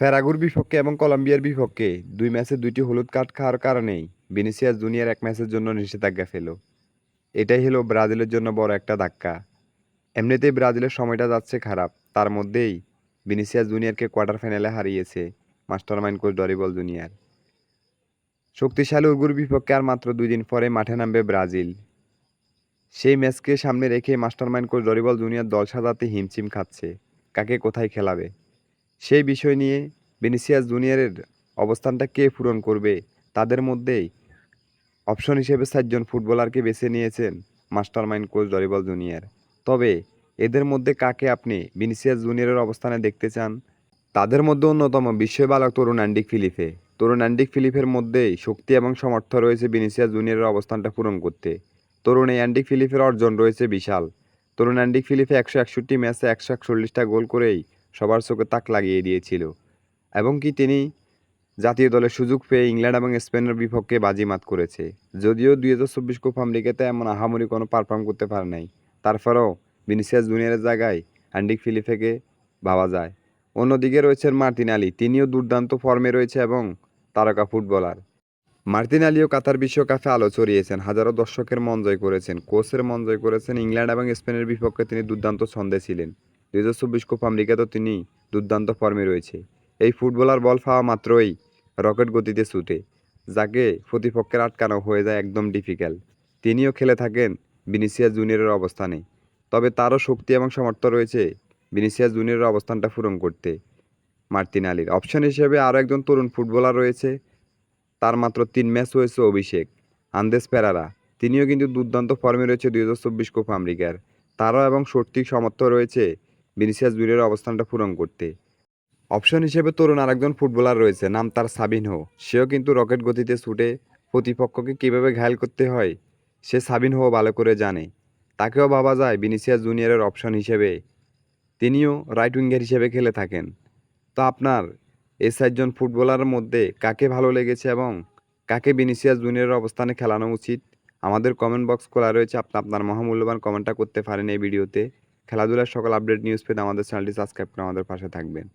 ফেরাগুর বিপক্ষে এবং কলম্বিয়ার বিপক্ষে দুই ম্যাচে দুইটি হলুদ কার্ড খাওয়ার কারণেই ভিনিসিয়াস জুনিয়র এক ম্যাচের জন্য নিষেধাজ্ঞা ফেল। এটাই হলো ব্রাজিলের জন্য বড় একটা ধাক্কা। এমনিতেই ব্রাজিলের সময়টা যাচ্ছে খারাপ। তার মধ্যেই ভিনিসিয়াস জুনিয়রকে কোয়ার্টার ফাইনালে হারিয়েছে মাস্টারমাইন্ড কোচ ডরিবল জুনিয়র। শক্তিশালী উর্গুর বিপক্ষে আর মাত্র দুই দিন পরে মাঠে নামবে ব্রাজিল। সেই ম্যাচকে সামনে রেখে মাস্টারমাইন্ড কোচ ডরিবল জুনিয়র দল সাজাতে হিমচিম খাচ্ছে। কাকে কোথায় খেলাবে? সেই বিষয় নিয়ে ভিনিসিয়াস জুনিয়রের অবস্থানটা কে পূরণ করবে? তাদের মধ্যেই অপশন হিসেবে চারজন ফুটবলারকে বেছে নিয়েছেন মাস্টারমাইন্ড কোচ ডরিবল জুনিয়র। তবে এদের মধ্যে কাকে আপনি ভিনিসিয়াস জুনিয়রের অবস্থানে দেখতে চান? তাদের মধ্যে অন্যতম বিশ্ববালক তরুণ অ্যান্ডিক ফিলিপে। তরুণ অ্যান্ডিক ফিলিপের মধ্যেই শক্তি এবং সমর্থ রয়েছে ভিনিসিয়াস জুনিয়রের অবস্থানটা পূরণ করতে। তরুণ এই অ্যান্ডিক ফিলিপের অর্জন রয়েছে বিশাল। তরুণ অ্যান্ডিক ফিলিপে একশো একষট্টি ম্যাচে একশো একচল্লিশটা গোল করেই সবার চোখে তাক লাগিয়ে দিয়েছিল। এবং কি তিনি জাতীয় দলের সুযোগ পেয়ে ইংল্যান্ড এবং স্পেনের বিপক্ষে বাজিমাত করেছে। যদিও দুই হাজার চব্বিশ কোপ আমেরিকাতে এমন আহামরি কোনো পারফর্ম করতে পারে নাই। তারপরেও ভিনিসিয়াস জুনিয়রের জায়গায় অ্যান্ডিক ফিলিপেকে ভাবা যায়। অন্যদিকে রয়েছেন মার্টিন আলী। তিনিও দুর্দান্ত ফর্মে রয়েছে এবং তারকা ফুটবলার। মার্টিন আলীও কাতার বিশ্বকাপে আলো চড়িয়েছেন হাজারো দর্শকের মন জয় করেছেন, কোচের মন জয় করেছেন ইংল্যান্ড এবং স্পেনের বিপক্ষে তিনি দুর্দান্ত ছন্দে ছিলেন। দুই হাজার চব্বিশ কোপ আমেরিকাতেও তিনি দুর্দান্ত ফর্মে রয়েছে। এই ফুটবলার বল পাওয়া মাত্রই রকেট গতিতে ছুটে, যাকে প্রতিপক্ষের আটকানো হয়ে যায় একদম ডিফিকাল্ট। তিনিও খেলে থাকেন বিনিসিয়া জুনিয়রের অবস্থানে। তবে তারও শক্তি এবং সামর্থ্য রয়েছে বিনিসিয়া জুনিয়রের অবস্থানটা পূরণ করতে। মার্তিন আলীর অপশন হিসেবে আরও একজন তরুণ ফুটবলার রয়েছে, তার মাত্র তিন ম্যাচ হয়েছে অভিষেক। আন্দেস পেরারা, তিনিও কিন্তু দুর্দান্ত ফর্মে রয়েছে দুই হাজার চব্বিশ কোপ আমেরিকার। তারও এবং শক্তি সামর্থ্য রয়েছে ভিনিসিয়াস জুনিয়রের অবস্থানটা পূরণ করতে। অপশন হিসেবে তরুণ আরেকজন ফুটবলার রয়েছে, নাম তার সাবিনহো। সেও কিন্তু রকেট গতিতে ছুটে প্রতিপক্ষকে কীভাবে ঘায়াল করতে হয়, সে সাবিনহো ভালো করে জানে। তাকেও ভাবা যায় ভিনিসিয়াস জুনিয়রের অপশন হিসেবে। তিনিও রাইট উইঙ্গার হিসেবে খেলে থাকেন। তো আপনার এই চারজন ফুটবলারের মধ্যে কাকে ভালো লেগেছে এবং কাকে ভিনিসিয়াস জুনিয়রের অবস্থানে খেলানো উচিত? আমাদের কমেন্ট বক্স খোলা রয়েছে আপনি আপনার মহামূল্যবান কমেন্টটা করতে পারেন এই ভিডিওতে খেলাধুলার সকল আপডেট নিউজ পেতে আমাদের চ্যানেলটি সাবস্ক্রাইব করে আমাদের পাশে থাকবেন।